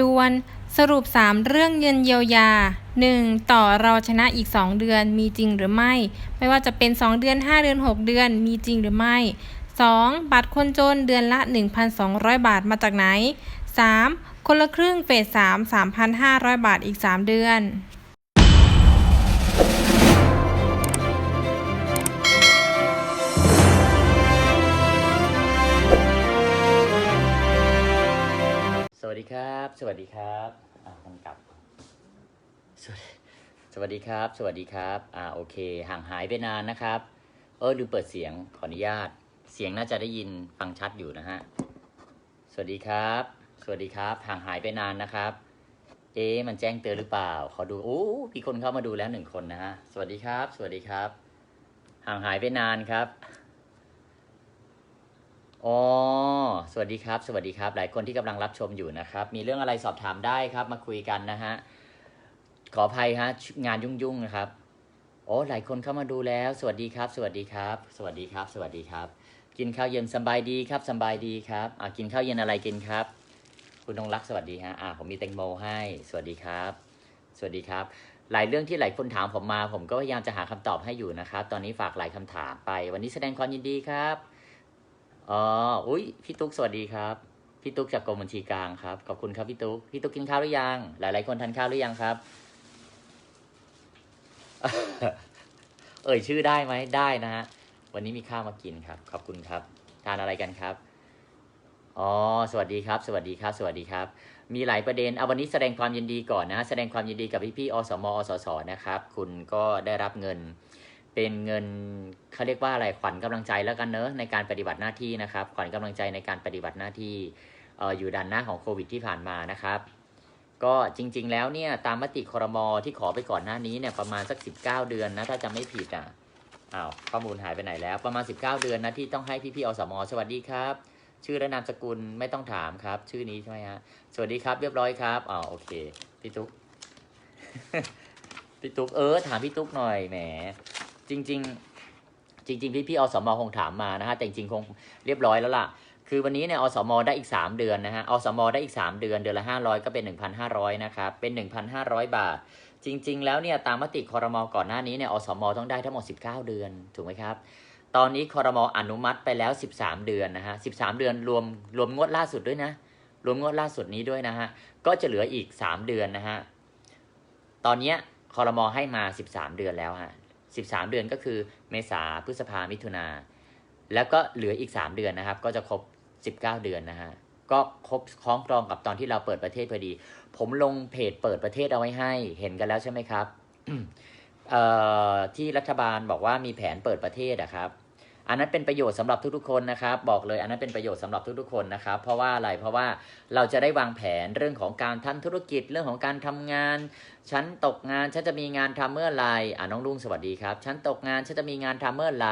ด่วนสรุป 3 เรื่องเงินเยียวยา 1. ต่อเราชนะอีก 2 เดือนมีจริงหรือไม่ ไม่ว่าจะเป็น 2 เดือน 5 เดือน 6 เดือนมีจริงหรือไม่ 2. บัตรคนจนเดือนละ 1,200 บาทมาจากไหน 3. คนละครึ่งเฟส3 3,500 บาทอีก 3 เดือน ครับ สวัสดีครับอ่าคนกลับสวัสดีสวัสดีครับ สวัสดีครับอ่าโอเค ห่างหายไปนานนะครับ เออลืมเปิดเสียงขออนุญาต เสียงน่าจะได้ยินฟังชัดอยู่นะฮะสวัสดีครับ สวัสดีครับ ห่างหายไปนานนะครับ เอ๊ะมันแจ้งเตือนหรือเปล่าขอดูโอ้มีคนเข้ามาดูแล้วหนึ่งคนนะฮะสวัสดีครับ สวัสดีครับ ห่างหายไปนานครับ อ๋อ สวัสดีครับ สวัสดีครับ หลายคนที่กำลังรับชมอยู่นะครับ มีเรื่องอะไรสอบถามได้ครับ มาคุยกันนะฮะ ขออภัยฮะ งานยุ่งๆนะครับ โอ้ หลายคนเข้ามาดูแล้ว สวัสดีครับ สวัสดีครับ สวัสดีครับ สวัสดีครับ กินข้าวเย็นสบายดีครับ สบายดีครับ อ่ากินข้าวเย็นอะไรกินครับ คุณนงรักสวัสดีฮะ อ่าผมมีแตงโมให้ สวัสดีครับ สวัสดีครับ หลายเรื่องที่หลายคนถามผมมา ผมก็พยายามจะหาคำตอบให้อยู่นะครับ ตอนนี้ฝากหลายคำถามไป วันนี้แสดงความยินดีครับ อ๋ออุ้ยพี่ตุ๊กสวัสดีครับ พี่ตุ๊กจากกรมบัญชีกลางครับ ขอบคุณครับพี่ตุ๊ก พี่ตุ๊กกินข้าวหรือยัง หลาย ๆ คนทานข้าวหรือยังครับ เอ่ยชื่อได้ไหมได้นะฮะ วันนี้มีข้าวมากินครับ ขอบคุณครับ ทานอะไรกันครับ อ๋อ สวัสดีครับ สวัสดีครับ สวัสดีครับ มีหลายประเด็น เอาวันนี้แสดงความยินดีก่อนนะ แสดงความยินดีกับพี่ๆอสมอสสนะครับ คุณก็ได้รับเงิน เป็นเงินเขาเรียกว่าอะไรขวัญกำลังใจแล้วกันเนอะในการปฏิบัติหน้าที่นะครับ ขวัญกำลังใจในการปฏิบัติหน้าที่ออยู่ด้านหน้าของโควิดที่ผ่านมานะครับ ก็จริง ๆ แล้วเนี่ยตามมติครมที่ขอไปก่อนหน้านี้เนี่ยประมาณสัก 19 เดือนนะถ้าจำไม่ผิดอะอ้าวข้อมูลหายไปไหนแล้วประมาณ 19 เดือนนะที่ต้องให้พี่ๆอสมอสวัสดีครับ ชื่อและนามสกุลไม่ต้องถามครับ ชื่อนี้ใช่ไหมฮะสวัสดีครับเรียบร้อยครับอ๋อโอเคพี่ตุ๊กพี่ตุ๊กเออถามพี่ตุ๊กหน่อยแหม จริง ๆ จริง ๆ พี่พี่อสมคงถามมานะฮะแต่จริงๆคงเรียบร้อยแล้วล่ะ คือวันนี้เนี่ยอสมได้อีก 3 เดือนนะฮะอสมได้อีก 3 เดือนเดือนละ 500 ก็เป็น 1,500นะครับเป็น 1,500 บาท จริง ๆ แล้วเนี่ยตามมติคอรมอก่อนหน้านี้เนี่ยอสมต้องได้ทั้งหมด 19 เดือนถูกไหมครับตอนนี้คอรมออนุมัติไปแล้ว 13 เดือนนะฮะ13 เดือนรวมรวมงวดล่าสุดด้วยนะรวมงวดล่าสุดนี้ด้วยนะฮะก็จะเหลืออีก 3 เดือนนะฮะตอนเนี้ยคอรมอให้มา 13 เดือนแล้วฮะ 13 เดือนก็คือเมษาพฤษภามิถุนาแล้วก็เหลืออีก 3 เดือนนะครับ ก็จะครบ 19 เดือนนะฮะก็ครบคล้องกรองกับตอนที่เราเปิดประเทศพอดี ผมลงเพจเปิดประเทศเอาไว้ให้ เห็นกันแล้วใช่ไหมครับที่รัฐบาลบอกว่ามีแผนเปิดประเทศอะครับ อันนั้นเป็นประโยชน์สำหรับทุกๆคนนะครับ บอกเลยอันนั้นเป็นประโยชน์สำหรับทุกๆคนนะครับ เพราะว่าอะไรเพราะว่าเราจะได้วางแผนเรื่องของการทำธุรกิจเรื่องของการทำงานฉันตกงานฉันจะมีงานทำเมื่อไหรอ่าน้องลุงสวัสดีครับฉันตกงานฉันจะมีงานทำเมื่อไหร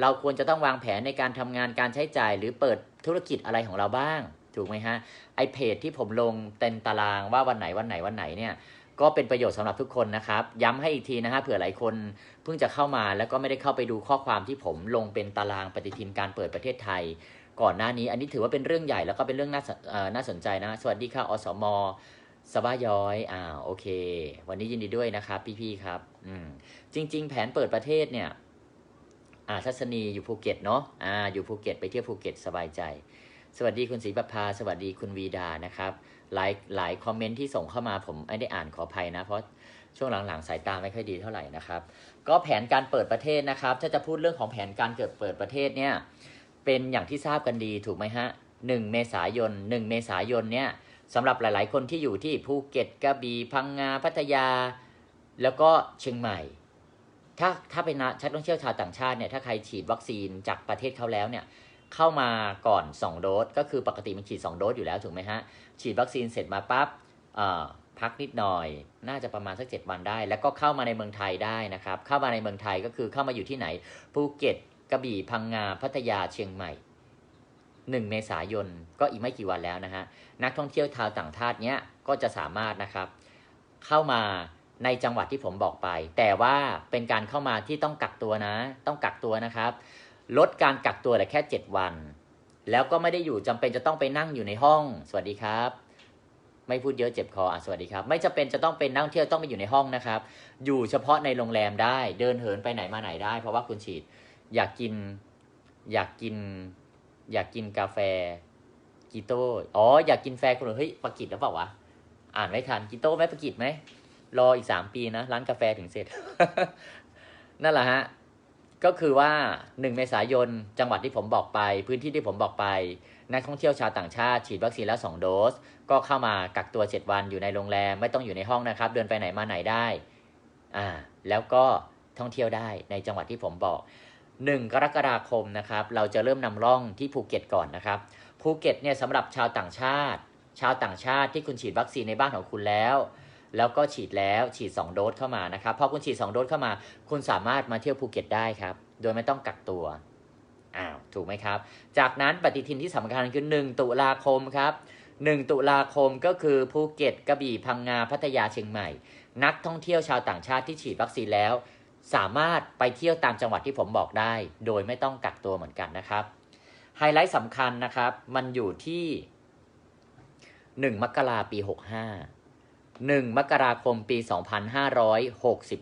เราควรจะต้องวางแผนในการทำงานการใช้จ่าย หรือเปิดธุรกิจอะไรของเราบ้างถูกไหมฮะไอเพจที่ผมลงเต็นตารางว่าวันไหนวันไหนวันไหนเนี่ย ก็เป็นประโยชน์สำหรับทุกคนนะครับ ย้ำให้อีกทีนะฮะเผื่อหลายคนเพิ่งจะเข้ามาแล้วก็ไม่ได้เข้าไปดูข้อความที่ผมลงเป็นตารางปฏิทินการเปิดประเทศไทย ก่อนหน้านี้ อันนี้ถือว่าเป็นเรื่องใหญ่แล้วก็เป็นเรื่องน่าสนเอ่อน่าสนใจนะ สวัสดีค่ะอสมสบาย้อยอ่าโอเค วันนี้ยินดีด้วยนะครับพี่ๆครับอืมจริง ๆ แผนเปิดประเทศเนี่ยอ่าทัศนีอยู่ภูเก็ตเนาะอ่าอยู่ภูเก็ตไปเที่ยวภูเก็ตสบายใจ สวัสดีคุณศรีประภาสวัสดีคุณวีดานะครับ หลายหลายคอมเมนต์ที่ส่งเข้ามาผมไม่ได้อ่านขออภัยนะ เพราะช่วงหลังๆสายตาไม่ค่อยดีเท่าไหร่นะครับ ก็แผนการเปิดประเทศนะครับ ถ้าจะพูดเรื่องของแผนการเกิดเปิดประเทศเนี่ยเป็นอย่างที่ทราบกันดีถูกไหมฮะหนึ่งเมษายนหนึ่งเมษายนเนี่ยสำหรับหลาย ๆ คนที่อยู่ที่ภูเก็ตกระบี่พังงาพัทยา แล้วก็เชียงใหม่ ถ้าถ้าเป็นนักท่องเที่ยวชาวต่างชาติเนี่ยถ้าใครฉีดวัคซีนจากประเทศเขาแล้วเนี่ยเข้ามาก่อน 2 โดสก็คือปกติมันฉีด 2 โดสอยู่แล้วถูกไหมฮะ ฉีดวัคซีนเสร็จมาปั๊บพักนิดหน่อย น่าจะประมาณสัก 7 วันได้ แล้วก็เข้ามาในเมืองไทยได้นะครับ เข้ามาในเมืองไทยก็คือเข้ามาอยู่ที่ไหน ภูเก็ต กระบี่ พังงา พัทยา เชียงใหม่ 1 เมษายน ก็อีกไม่กี่วันแล้วนะฮะ นักท่องเที่ยวชาวต่างชาติเนี้ย ก็จะสามารถนะครับ เข้ามาในจังหวัดที่ผมบอกไป แต่ว่าเป็นการเข้ามาที่ต้องกักตัวนะ ต้องกักตัวนะครับ ลดการกักตัวเหลือแค่ 7 วัน แล้วก็ไม่ได้อยู่จำเป็นจะต้องไปนั่งอยู่ในห้อง สวัสดีครับ ไม่พูดเยอะเจ็บคออะสวัสดีครับ ไม่จะเป็นจะต้องเป็นนักท่องเที่ยวต้องไปอยู่ในห้องนะครับ อยู่เฉพาะในโรงแรมได้ เดินเหินไปไหนมาไหนได้ เพราะว่าคุณฉีด อยากกิน อยากกิน อยากกินกาแฟกีโต้อ๋ออยากกินแฟคุณเฮ้ยปากิจแล้วเปล่าวะอ่านไม่ทันกีโต้ไหมปากิจไหมรออีกสามปีนะร้านกาแฟถึงเสร็จ นั่นแหละฮะ ก็คือว่า 1 เมษายน จังหวัดที่ผมบอกไป พื้นที่ที่ผมบอกไป นักท่องเที่ยวชาวต่างชาติ ฉีดวัคซีนแล้ว 2 โดส ก็เข้ามากักตัว 7 วันอยู่ในโรงแรม ไม่ต้องอยู่ในห้องนะครับ เดินไปไหนมาไหนได้อ่าแล้วก็ท่องเที่ยวได้ในจังหวัดที่ผมบอก 1 กรกฎาคมนะครับ เราจะเริ่มนำร่องที่ภูเก็ตก่อนนะครับ ภูเก็ตเนี่ยสำหรับชาวต่างชาติ ชาวต่างชาติที่คุณฉีดวัคซีนในบ้านของคุณแล้ว แล้วก็ฉีดแล้วฉีด 2 โดสเข้ามานะครับพอคุณฉีด 2 โดสเข้ามา คุณสามารถมาเที่ยวภูเก็ตได้ครับ โดยไม่ต้องกักตัวอ้าวถูกไหมครับ จากนั้นปฏิทินที่สำคัญคือ 1 ตุลาคมครับ 1 ตุลาคมก็คือภูเก็ตกระบี่พังงาพัทยาเชียงใหม่ นักท่องเที่ยวชาวต่างชาติที่ฉีดวัคซีนแล้ว สามารถไปเที่ยวตามจังหวัดที่ผมบอกได้ โดยไม่ต้องกักตัวเหมือนกันนะครับไฮไลท์สำคัญนะครับ มันอยู่ที่ 1 มกราปี 65 1 มกราคมปี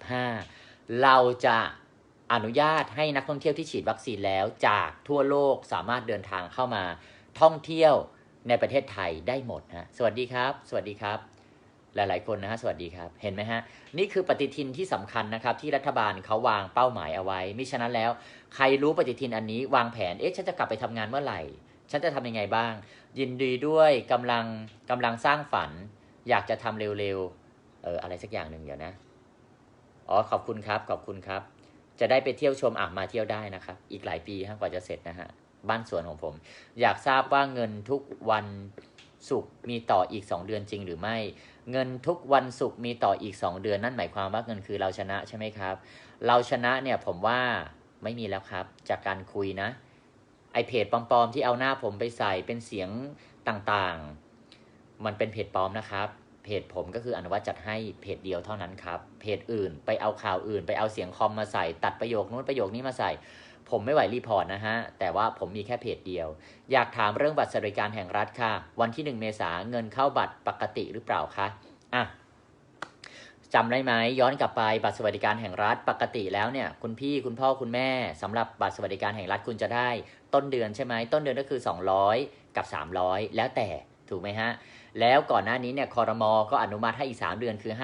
2565 เราจะอนุญาตให้นักท่องเที่ยวที่ฉีดวัคซีนแล้วจากทั่วโลกสามารถเดินทางเข้ามาท่องเที่ยวในประเทศไทยได้หมดฮะสวัสดีครับ สวัสดีครับ หลาย ๆ คนนะฮะสวัสดีครับ เห็นไหมฮะ นี่คือปฏิทินที่สำคัญนะครับ ที่รัฐบาลเขาวางเป้าหมายเอาไว้ มิฉะนั้นแล้ว ใครรู้ปฏิทินอันนี้ วางแผน เอ๊ะ ฉันจะกลับไปทำงานเมื่อไหร่ ฉันจะทำยังไงบ้าง ยินดีด้วยกำลังกำลังสร้างฝัน อยากจะทำเร็วๆ เอออะไรสักอย่างหนึ่งเดี๋ยวนะ อ๋อขอบคุณครับ ขอบคุณครับ จะได้ไปเที่ยวชมอะมาเที่ยวได้นะครับ อีกหลายปีฮะกว่าจะเสร็จนะฮะ บ้านสวนของผม อยากทราบว่าเงินทุกวันศุกร์มีต่ออีก 2 เดือนจริงหรือไม่ เงินทุกวันศุกร์มีต่ออีก 2 เดือนนั่นหมายความว่าเงินคือเราชนะใช่ไหมครับ เราชนะเนี่ยผมว่าไม่มีแล้วครับ จากการคุยนะ ไอเพจปลอมๆที่เอาหน้าผมไปใส่เป็นเสียงต่างๆ มันเป็นเพจปลอมนะครับ เพจผมก็คืออนุวัตจัดให้เพจเดียวเท่านั้นครับ เพจอื่นไปเอาข่าวอื่น ไปเอาเสียงคอมมาใส่ ตัดประโยคนู้นประโยคนี้มาใส่ ผมไม่ไหวรีพอร์ตนะฮะ แต่ว่าผมมีแค่เพจเดียว อยากถามเรื่องบัตรสวัสดิการแห่งรัฐค่ะ วันที่ 1 เมษาเงินเข้าบัตรปกติหรือเปล่าคะ อะจำได้ไหมย้อนกลับไปบัตรสวัสดิการแห่งรัฐปกติแล้วเนี่ยคุณพี่คุณพ่อคุณแม่สำหรับบัตรสวัสดิการแห่งรัฐคุณจะได้ ต้นเดือนใช่ไหมต้นเดือนก็คือ 200 กับ 300 แล้วแต่ถูกไหมฮะ แล้วก่อนหน้านี้เนี่ยคอรมอก็อนุมัติให้อีก 3 เดือนคือ 500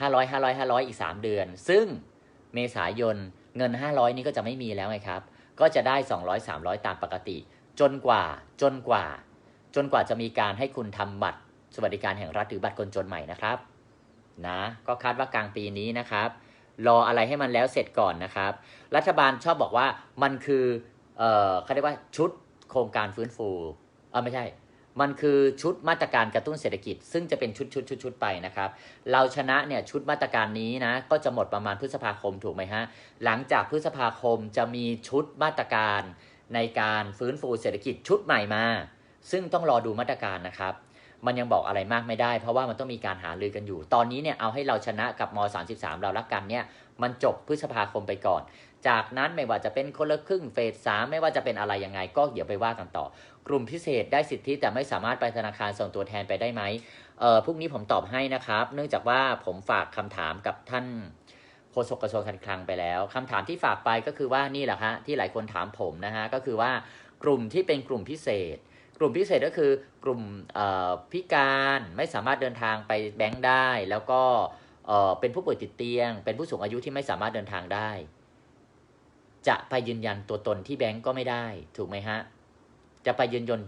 500 500 500 อีก 3 เดือน ซึ่งเมษายนเงิน 500 นี้ก็จะไม่มีแล้วไงครับ ก็จะได้ 200 300 ตามปกติ จนกว่าจนกว่า จนกว่าจะมีการให้คุณทำบัตรสวัสดิการแห่งรัฐหรือบัตรคนจนใหม่นะครับนะก็คาดว่ากลางปีนี้นะครับ รออะไรให้มันแล้วเสร็จก่อนนะครับ รัฐบาลชอบบอกว่ามันคือเอ่อเขาเรียกว่าชุดโครงการฟื้นฟูเออไม่ใช่ มันคือชุดมาตรการกระตุ้นเศรษฐกิจ ซึ่งจะเป็นชุดชุดชุดชุดไปนะครับ เราชนะเนี่ยชุดมาตรการนี้นะก็จะหมดประมาณพฤษภาคมถูกไหมฮะ หลังจากพฤษภาคมจะมีชุดมาตรการในการฟื้นฟูเศรษฐกิจชุดใหม่มา ซึ่งต้องรอดูมาตรการนะครับ มันยังบอกอะไรมากไม่ได้ เพราะว่ามันต้องมีการหารือกันอยู่ ตอนนี้เนี่ยเอาให้เราชนะกับม 33 เรารักกันเนี่ยมันจบพฤษภาคมไปก่อน จากนั้นไม่ว่าจะเป็นคนละครึ่งเฟสสามไม่ว่าจะเป็นอะไรยังไงก็เดี๋ยวไปว่ากันต่อ กลุ่มพิเศษได้สิทธิแต่ไม่สามารถไปธนาคารส่งตัวแทนไปได้ไหมเอ่อพรุ่งนี้ผมตอบให้นะครับ เนื่องจากว่าผมฝากคำถามกับท่านโฆษกกระทรวงการคลังไปแล้วคำถามที่ฝากไปก็คือว่านี่แหละฮะที่หลายคนถามผมนะฮะก็คือว่ากลุ่มที่เป็นกลุ่มพิเศษ กลุ่มพิเศษก็คือกลุ่มพิการไม่สามารถเดินทางไปแบงค์ได้ แล้วก็เอ่อเป็นผู้ป่วยติดเตียง เป็นผู้สูงอายุที่ไม่สามารถเดินทางได้ จะไปยืนยันตัวตนที่แบงก์ก็ไม่ได้ ถูกไหมฮะ จะไปยืนยน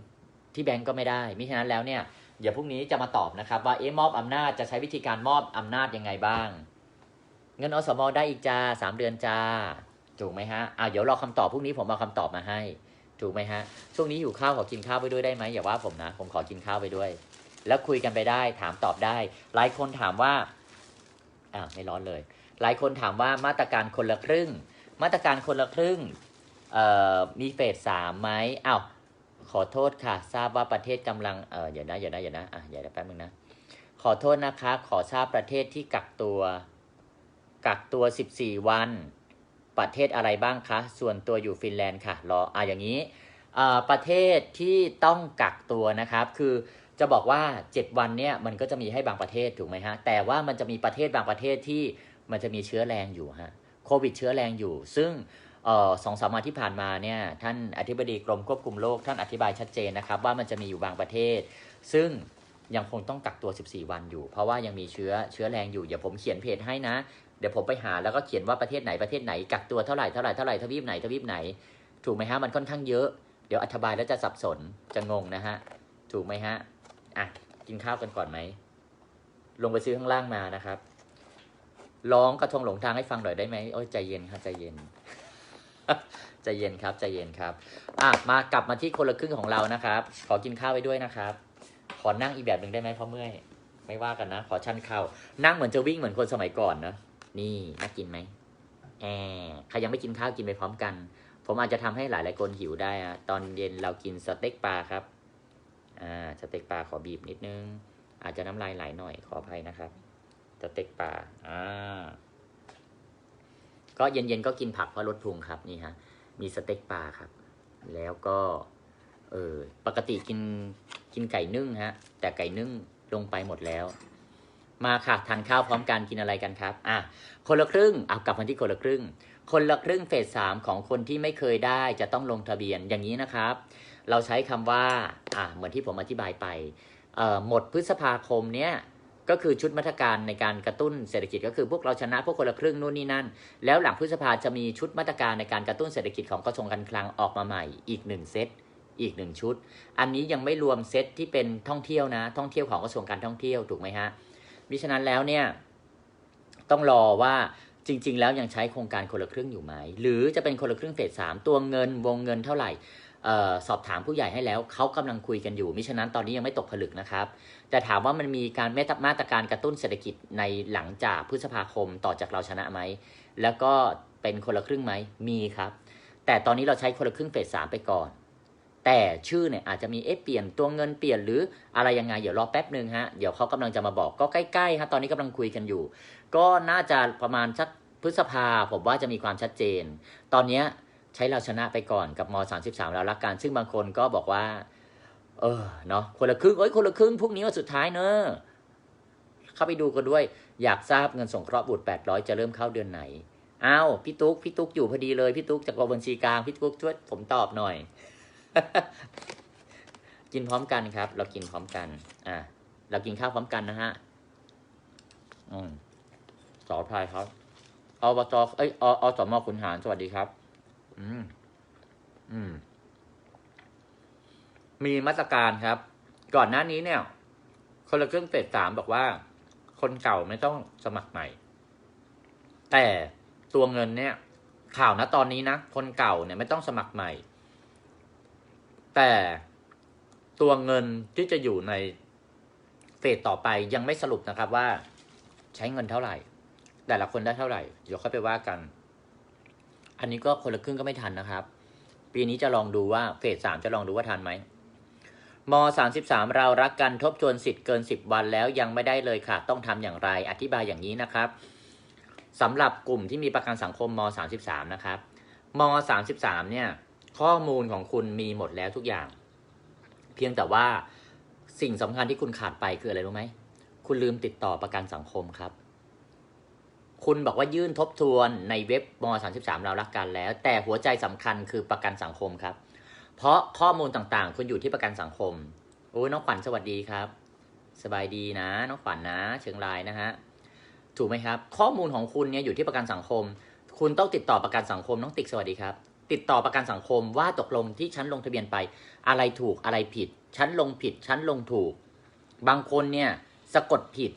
ที่แบงก์ก็ไม่ได้มิฉะนั้นแล้วเนี่ยเดี๋ยวพรุ่งนี้จะมาตอบนะครับ ว่าเอ๊ะมอบอำนาจจะใช้วิธีการมอบอำนาจยังไงบ้าง เงินอสมอได้อีกจ้าสามเดือนจ้าถูกไหมฮะอ่าเดี๋ยวรอคำตอบพรุ่งนี้ผมเอาคำตอบมาให้ ถูกไหมฮะช่วงนี้อยู่ข้าวขอกินข้าวไปด้วยได้ไหมอย่าว่าผมนะผมขอกินข้าวไปด้วย แล้วคุยกันไปได้ถามตอบได้ หลายคนถามว่าอ่าไม่ร้อนเลย หลายคนถามว่ามาตรการคนละครึ่ง มาตรการคนละครึ่งมีเฟสสามไหมอ้าว ขอโทษค่ะ ทราบว่าประเทศกำลังเออเดี๋ยวนะเดี๋ยวนะเดี๋ยวนะอะเดี๋ยวแป๊บนึงนะ ขอโทษนะคะ ขอทราบประเทศที่กักตัว กักตัว 14 วัน ประเทศอะไรบ้างคะ ส่วนตัวอยู่ฟินแลนด์ค่ะ รออะอย่างนี้ประเทศที่ต้องกักตัวนะครับ คือจะบอกว่า 7 วันเนี่ยมันก็จะมีให้บางประเทศถูกไหมฮะ แต่ว่ามันจะมีประเทศบางประเทศที่มันจะมีเชื้อแรงอยู่ฮะ โควิดเชื้อแรงอยู่ ซึ่ง สองสามวันที่ผ่านมาเนี่ยท่านอธิบดีกรมควบคุมโรคท่านอธิบายชัดเจนนะครับ ว่ามันจะมีอยู่บางประเทศ ซึ่งยังคงต้องกักตัว 14 วันอยู่ เพราะว่ายังมีเชื้อเชื้อแรงอยู่ เดี๋ยวผมเขียนเพจให้นะ เดี๋ยวผมไปหาแล้วก็เขียนว่าประเทศไหนประเทศไหนกักตัวเท่าไหร่เท่าไหร่เท่าไหร่ทวีปไหนทวีปไหน ถูกไหมฮะมันค่อนข้างเยอะ เดี๋ยวอธิบายแล้วจะสับสนจะงงนะฮะถูกไหมฮะอะกินข้าวกันก่อนไหมลงไปซื้อข้างล่างมานะครับร้องกระทงหลงทางให้ฟังหน่อยได้ไหมโอ้ยใจเย็นครับใจเย็น ใจเย็นครับใจเย็นครับ อะมากลับมาที่คนละครึ่งของเรานะครับ ขอกินข้าวไว้ด้วยนะครับ ขอนั่งอีกแบบหนึ่งได้ไหมเพราะเมื่อยไม่ว่ากันนะ ขอชันเข่านั่งเหมือนจะวิ่งเหมือนคนสมัยก่อนนะนี่น่ากินไหมแอมใครยังไม่กินข้าวกินไปพร้อมกัน ผมอาจจะทำให้หลายหลายคนหิวได้อะตอนเย็นเรากินสเต็กปลาครับอ่าสเต็กปลาขอบีบนิดนึง อาจจะน้ำลายไหลหน่อยขออภัยนะครับสเต็กปลาอ่า ก็เย็นๆก็กินผักเพราะลดพุงครับนี่ฮะมีสเต็กปลาครับ แล้วก็เออปกติกินกินไก่นึ่งฮะ แต่ไก่นึ่งลงไปหมดแล้ว มาค่ะทานข้าวพร้อมกันกินอะไรกันครับอะคนละครึ่งเอากลับมาที่คนละครึ่ง คนละครึ่งเฟสสามของคนที่ไม่เคยได้จะต้องลงทะเบียนอย่างนี้นะครับ เราใช้คำว่าอะเหมือนที่ผมอธิบายไปเอ่อหมดพฤษภาคมเนี้ย ก็คือชุดมาตรการในการกระตุ้นเศรษฐกิจก็คือพวกเราชนะพวกคนละครึ่งนู่นนี่นั่น แล้วหลังพฤษภาจะมีชุดมาตรการในการกระตุ้นเศรษฐกิจของกระทรวงการคลังออกมาใหม่อีกหนึ่งเซตอีกหนึ่งชุด อันนี้ยังไม่รวมเซตที่เป็นท่องเที่ยวนะ ท่องเที่ยวของกระทรวงการท่องเที่ยวถูกไหมฮะมิฉะนั้นแล้วเนี่ยต้องรอว่าจริง ๆ แล้วยังใช้โครงการคนละครึ่งอยู่ไหม หรือจะเป็นคนละครึ่งเฟสสามตัวเงินวงเงินเท่าไหร่ออสอบถามผู้ใหญ่ให้แล้วเขากำลังคุยกันอยู่มิฉะนั้นตอนนี้ยังไม่ตกผลึกนะครับ แต่ถามว่ามันมีการมาตรการกระตุ้นเศรษฐกิจในหลังจากพฤษภาคมต่อจากเราชนะไหม แล้วก็เป็นคนละครึ่งไหม มีครับ แต่ตอนนี้เราใช้คนละครึ่งเฟสสามไปก่อน แต่ชื่อเนี่ยอาจจะมีเอ๊ะเปลี่ยนตัวเงินเปลี่ยนหรืออะไรยังไง เดี๋ยวรอแป๊บหนึ่งฮะ เดี๋ยวเขากำลังจะมาบอกก็ใกล้ๆฮะ ตอนนี้กำลังคุยกันอยู่ ก็น่าจะประมาณสักพฤษภาผมว่าจะมีความชัดเจน ตอนนี้ใช้เราชนะไปก่อนกับม 33เรารักกัน ซึ่งบางคนก็บอกว่า เออเนาะคนละครึ่งเอ้ยคนละครึ่งพรุ่งนี้วันสุดท้ายเนอะเข้าไปดูกันด้วย อยากทราบเงินสงเคราะห์บุตร800 จะเริ่มเข้าเดือนไหนอ้าวพี่ตุ๊กพี่ตุ๊กอยู่พอดีเลยพี่ตุ๊กจากกรมบัญชีกลางพี่ตุ๊กช่วยผมตอบหน่อย กินพร้อมกันครับ เรากินพร้อมกัน อะเรากินข้าวพร้อมกันนะฮะอืมสอพายครับอบจเอ้ยออสมขุนหารสวัสดีครับ อืม อืม มีมาตรการครับ ก่อนหน้านี้เนี่ย คนละครึ่งเฟสสามบอกว่า คนเก่าไม่ต้องสมัครใหม่ แต่ตัวเงินเนี่ย ข่าวนะตอนนี้นะ คนเก่าเนี่ยไม่ต้องสมัครใหม่ แต่ตัวเงินที่จะอยู่ในเฟสต่อไปยังไม่สรุปนะครับว่าใช้เงินเท่าไหร่ แต่ละคนได้เท่าไหร่ เดี๋ยวค่อยไปว่ากัน อันนี้ก็คนละครึ่งก็ไม่ทันนะครับ ปีนี้จะลองดูว่าเฟสสามจะลองดูว่าทันไหม มสามสิบสามเรารักกันทบทวนสิทธิ์เกินสิบวันแล้วยังไม่ได้เลยค่ะ ต้องทำอย่างไร อธิบายอย่างนี้นะครับสำหรับกลุ่มที่มีประกันสังคมมสามสิบสามนะครับมสามสิบสามเนี่ย ข้อมูลของคุณมีหมดแล้วทุกอย่าง เพียงแต่ว่าสิ่งสำคัญที่คุณขาดไปคืออะไรรู้ไหม คุณลืมติดต่อประกันสังคมครับ คุณบอกว่ายื่นทบทวนในเว็บม 33 เรารักกันแล้ว แต่หัวใจสำคัญคือประกันสังคมครับ เพราะข้อมูลต่างๆ คุณอยู่ที่ประกันสังคม โอ้ยน้องขวัญสวัสดีครับ สบายดีนะ น้องขวัญนะ เชียงรายนะฮะ ถูกไหมครับ ข้อมูลของคุณเนี่ยอยู่ที่ประกันสังคม คุณต้องติดต่อประกันสังคม น้องติ๊กสวัสดีครับ ติดต่อประกันสังคมว่าตกลงที่ฉันลงทะเบียนไป อะไรถูกอะไรผิด ฉันลงผิด ฉันลงถูก บางคนเนี่ยสะกดผิด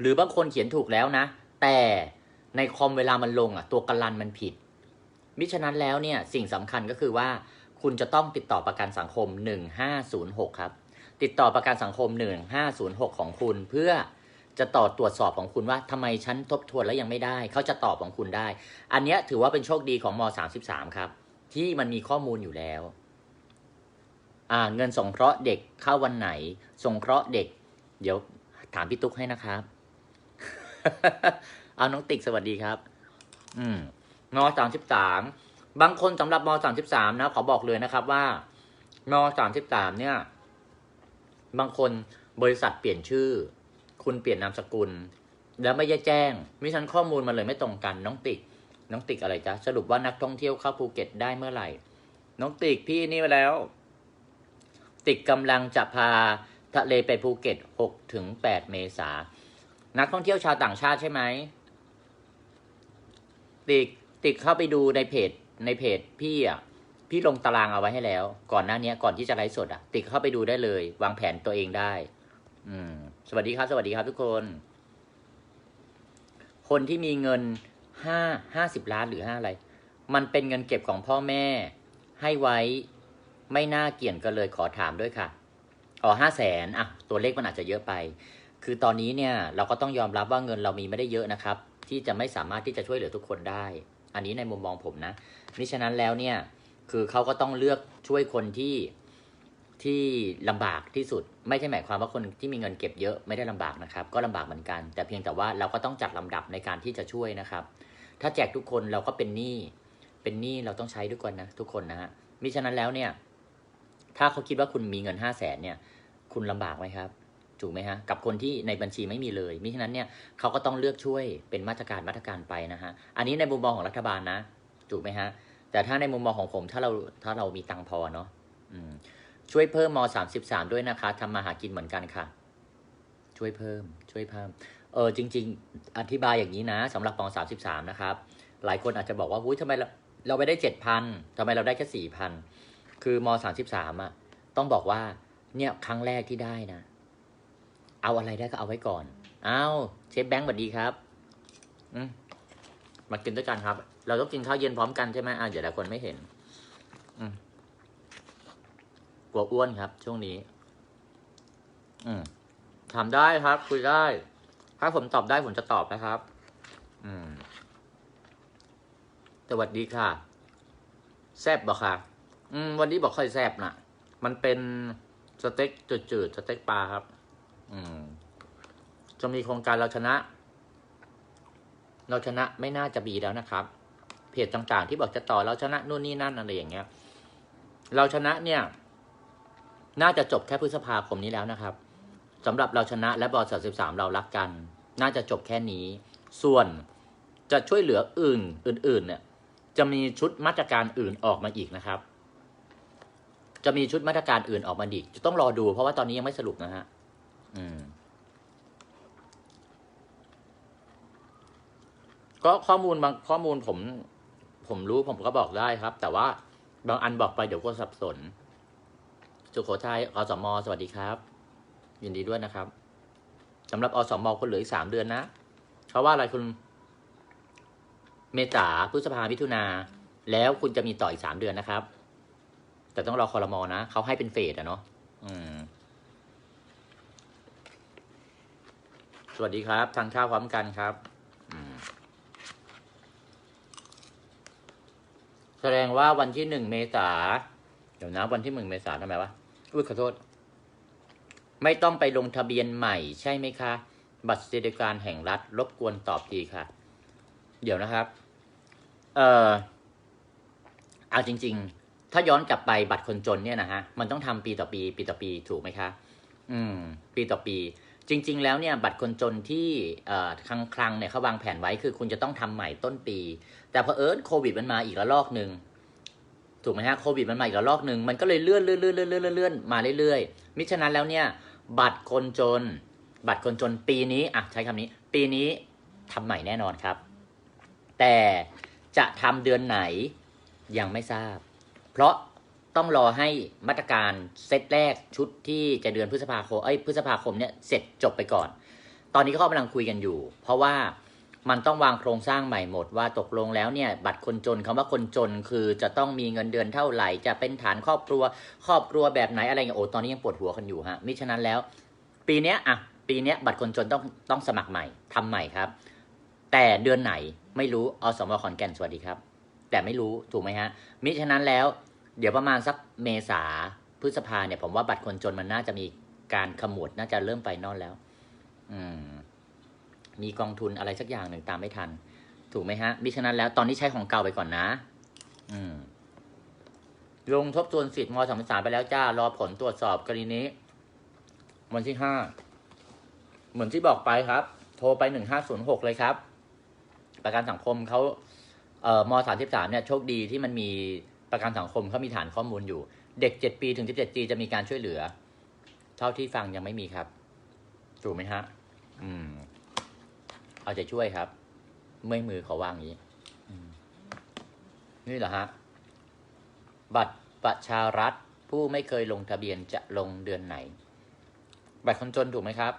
หรือบางคนเขียนถูกแล้วนะ แต่ในคอมเวลามันลงอะตัวกันลันมันผิดมิฉะนั้นแล้วเนี่ยสิ่งสำคัญก็คือว่า คุณจะต้องติดต่อประกันสังคม 1506 ครับ ติดต่อประกันสังคม 1506 ของคุณ เพื่อจะต่อตรวจสอบของคุณว่าทำไมฉันทบทวนแล้วยังไม่ได้ เขาจะตอบของคุณได้ อันนี้ถือว่าเป็นโชคดีของม 33 ครับ ที่มันมีข้อมูลอยู่แล้วอ่าเงินสงเคราะห์เด็กเข้าวันไหน สงเคราะห์เด็ก เดี๋ยวถามพี่ตุ๊กให้นะครับ เอาน้องติ๊กสวัสดีครับ อืมมสามสิบสาม บางคนสำหรับมสามสิบสามนะขอบอกเลยนะครับว่ามสามสิบสามเนี่ย บางคนบริษัทเปลี่ยนชื่อ คุณเปลี่ยนนามสกุล แล้วไม่ได้แจ้งมิฉะนั้นข้อมูลมันเลยไม่ตรงกันน้องติกน้องติกอะไรจ๊ะสรุปว่านักท่องเที่ยวเข้าภูเก็ตได้เมื่อไหร่ น้องติกพี่นี่ไปแล้ว ติกกำลังจะพาทะเลไปภูเก็ต6ถึง8เมษานักท่องเที่ยวชาวต่างชาติใช่ไหมติกติกเข้าไปดูในเพจ ในเพจพี่อะพี่ลงตารางเอาไว้ให้แล้ว ก่อนหน้านี้ก่อนที่จะไลฟ์สดอะ ติกเข้าไปดูได้เลย วางแผนตัวเองได้ อืม สวัสดีครับ สวัสดีครับทุกคน คนที่มีเงินห้าห้าสิบล้านหรือห้าอะไร มันเป็นเงินเก็บของพ่อแม่ ให้ไว้ไม่น่าเกี่ยงกันเลยขอถามด้วยค่ะอ๋อห้าแสนอะ ตัวเลขมันอาจจะเยอะไป คือตอนนี้เนี่ย เราก็ต้องยอมรับว่าเงินเรามีไม่ได้เยอะนะครับ ที่จะไม่สามารถที่จะช่วยเหลือทุกคนได้ อันนี้ในมุมมองผมนะ มิฉะนั้นแล้วเนี่ยคือเขาก็ต้องเลือกช่วยคนที่ที่ลำบากที่สุด ไม่ใช่หมายความว่าคนที่มีเงินเก็บเยอะไม่ได้ลำบากนะครับ ก็ลำบากเหมือนกัน แต่เพียงแต่ว่าเราก็ต้องจัดลำดับในการที่จะช่วยนะครับ ถ้าแจกทุกคนเราก็เป็นหนี้เป็นหนี้เราต้องใช้ทุกคนนะทุกคนนะฮะมิฉะนั้นแล้วเนี่ย ถ้าเขาคิดว่าคุณมีเงินห้าแสนเนี่ย คุณลำบากไหมครับถูกไหมฮะกับคนที่ในบัญชีไม่มีเลยมิฉะนั้นเนี่ยเขาก็ต้องเลือกช่วยเป็นมาตรการมาตรการไปนะฮะอันนี้ในมุมมองของรัฐบาลนะ ถูกไหมฮะ แต่ถ้าในมุมมองของผมถ้าเราถ้าเรามีตังพอเนาะช่วยเพิ่มมสามสิบสามด้วยนะคะทำมาหากินเหมือนกันค่ะ ช่วยเพิ่ม ช่วยเพิ่ม เออจริง ๆ อธิบายอย่างนี้นะสำหรับมสามสิบสามนะครับ หลายคนอาจจะบอกว่าอุ้ยทำไมเราเราไปได้เจ็ดพันทำไมเราได้แค่สี่พันคือมสามสิบสามอะ ต้องบอกว่า เนี่ยครั้งแรกที่ได้นะ เอาอะไรได้ก็เอาไว้ก่อน เอาเชฟแบงค์สวัสดีครับ อืมมากินด้วยกันครับ เราต้องกินข้าวเย็นพร้อมกันใช่ไหมอ่าเดี๋ยวหลายคนไม่เห็น อืมกลัวอ้วนครับ ช่วงนี้ อืมถามได้ครับ คุยได้ ถ้าผมตอบได้ผมจะตอบนะครับ อืม สวัสดีค่ะ แซบบอกค่ะ อืม วันนี้บอกค่อยแซบน่ะ มันเป็นสเต็กจืดๆสเต็กปลาครับ อืม จะมีโครงการเราชนะ เราชนะไม่น่าจะมีแล้วนะครับ เพจต่างๆ ที่บอกจะต่อเราชนะนู่นนี่นั่นอะไรอย่างเงี้ย เราชนะเนี่ย น่าจะจบแค่พฤษภาคมนี้แล้วนะครับสำหรับเราชนะและบอสสิบสามเรารักกัน น่าจะจบแค่นี้ ส่วนจะช่วยเหลืออื่นอื่นๆเนี่ย จะมีชุดมาตรการอื่นออกมาอีกนะครับ จะมีชุดมาตรการอื่นออกมาอีก จะต้องรอดู เพราะว่าตอนนี้ยังไม่สรุปนะฮะอืมก็ข้อมูลบางข้อมูลผม ผมรู้ผมก็บอกได้ครับ แต่ว่าบางอันบอกไปเดี๋ยวก็สับสน สุโขทัยอสมสวัสดีครับ ยินดีด้วยนะครับสำหรับอสมคนเหลืออีกสามเดือนนะเพราะว่าอะไรคุณ เมษาพฤษภามิถุนาแล้วคุณจะมีต่ออีกสามเดือนนะครับ แต่ต้องรอคอรมอนะเขาให้เป็นเฟสอะเนาะสวัสดีครับ ทานข้าวพร้อมกันครับ อืม แสดงว่าวันที่หนึ่งเมษาเดี๋ยวนะวันที่หนึ่งเมษาทำไมวะอุ้ยขอโทษ ไม่ต้องไปลงทะเบียนใหม่ใช่ไหมคะ บัตรสวัสดิการแห่งรัฐ รบกวนตอบทีค่ะ เดี๋ยวนะครับ เออเอาจริง ๆ ถ้าย้อนกลับไปบัตรคนจนเนี่ยนะฮะ มันต้องทำปีต่อปี ปีต่อปีถูกไหมคะ อืม ปีต่อปี จริง ๆ แล้วเนี่ยบัตรคนจนที่คลังคลังๆเนี่ยเขาวางแผนไว้คือคุณจะต้องทำใหม่ต้นปี แต่พอเอิญโควิดมันมาอีกระลอกหนึ่งถูกไหมฮะโควิดมันมาอีกระลอกหนึ่งมันก็เลยเลื่อนเลื่อนเลื่อนเลื่อนเลื่อนเลื่อนมาเรื่อยๆ มิฉะนั้นแล้วเนี่ยบัตรคนจน บัตรคนจนปีนี้อะใช้คำนี้ ปีนี้ทำใหม่แน่นอนครับ แต่จะทำเดือนไหนยังไม่ทราบ เพราะ ต้องรอให้มาตรการเซตแรกชุดที่จะเดือนพฤษภาคมเอ้ยพฤษภาคมเนี่ยเสร็จจบไปก่อน ตอนนี้เขากำลังคุยกันอยู่ เพราะว่ามันต้องวางโครงสร้างใหม่หมดว่าตกลงแล้วเนี่ย บัตรคนจนคำว่าคนจนคือจะต้องมีเงินเดือนเท่าไหร่ จะเป็นฐานครอบครัว ครอบครัวแบบไหนอะไรเงี้ยโอ้ตอนนี้ยังปวดหัวกันอยู่ฮะมิฉะนั้นแล้ว ปีเนี้ยอะปีเนี้ยบัตรคนจนต้องต้องสมัครใหม่ทำใหม่ครับ แต่เดือนไหนไม่รู้อสมขอนแก่นสวัสดีครับ แต่ไม่รู้ถูกไหมฮะมิฉะนั้นแล้ว เดี๋ยวประมาณสักเมษาพฤษภาเนี่ย ผมว่าบัตรคนจนมันน่าจะมีการขมวดน่าจะเริ่มไปนอนแล้ว อืม มีกองทุนอะไรสักอย่างหนึ่งตามไม่ทัน ถูกไหมฮะมิฉะนั้นแล้วตอนนี้ใช้ของเก่าไปก่อนนะ อืม ลงทบทวนสิทธิ์มสามสามไปแล้วจ้ารอผลตรวจสอบกรณีนี้ วันที่ห้าเหมือนที่บอกไปครับ โทรไปหนึ่งห้าศูนย์หกเลยครับ ประกันสังคมเขาเอ่อมสามสิบสามเนี่ยโชคดีที่มันมี ประกันสังคมเขามีฐานข้อมูลอยู่ เด็กเจ็ดปีถึงสิบเจ็ดปีจะมีการช่วยเหลือ เท่าที่ฟังยังไม่มีครับ ถูกไหมฮะ อืม เอาใจช่วยครับ เมื่อยมือเขาว่างอย่างนี้นี่เหรอฮะ บัตรประชารัฐผู้ไม่เคยลงทะเบียนจะลงเดือนไหน บัตรคนจนถูกไหมครับ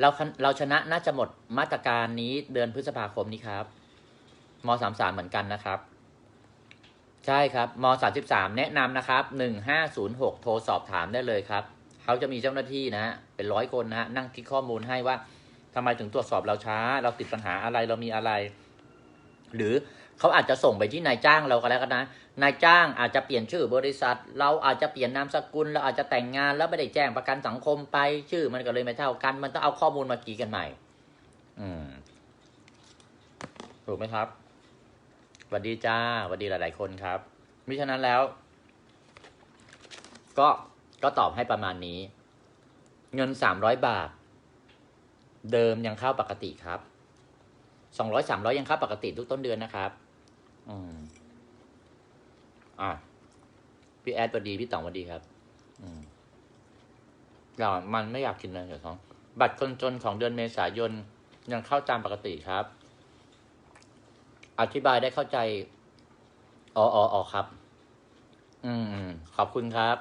เราเราชนะน่าจะหมดมาตรการนี้เดือนพฤษภาคมนี้ครับมสามสามเหมือนกันนะครับ ใช่ครับมสามสิบสามแนะนำนะครับหนึ่งห้าศูนย์หกโทรสอบถามได้เลยครับ เขาจะมีเจ้าหน้าที่นะฮะเป็นร้อยคนนะฮะนั่งคิดข้อมูลให้ว่าทำไมถึงตรวจสอบเราช้า เราติดปัญหาอะไรเรามีอะไร หรือเขาอาจจะส่งไปที่นายจ้างเราก็แล้วกันนะ นายจ้างอาจจะเปลี่ยนชื่อบริษัท เราอาจจะเปลี่ยนนามสกุล เราอาจจะแต่งงานแล้วไม่ได้แจ้งประกันสังคมไป ชื่อมันก็เลยไม่เท่ากัน มันต้องเอาข้อมูลมากีกันใหม่ อืม ถูกไหมครับ สวัสดีจ้าสวัสดีหลาย ๆ คนครับมิฉะนั้นแล้ว ก็ก็ตอบให้ประมาณนี้ เงินสามร้อยบาท เดิมยังเข้าปกติครับสองร้อยสามร้อยยังเข้าปกติทุกต้นเดือนนะครับ อืมอะพี่แอดสวัสดีพี่ต๋องสวัสดีครับ อืมเรามันไม่อยากกินเลยเดี๋ยวท้องบัตรคนจนของเดือนเมษายนยังเข้าตามปกติครับ อธิบายได้เข้าใจ อ๋ออ๋ออ๋อครับอือืม ขอบคุณครับ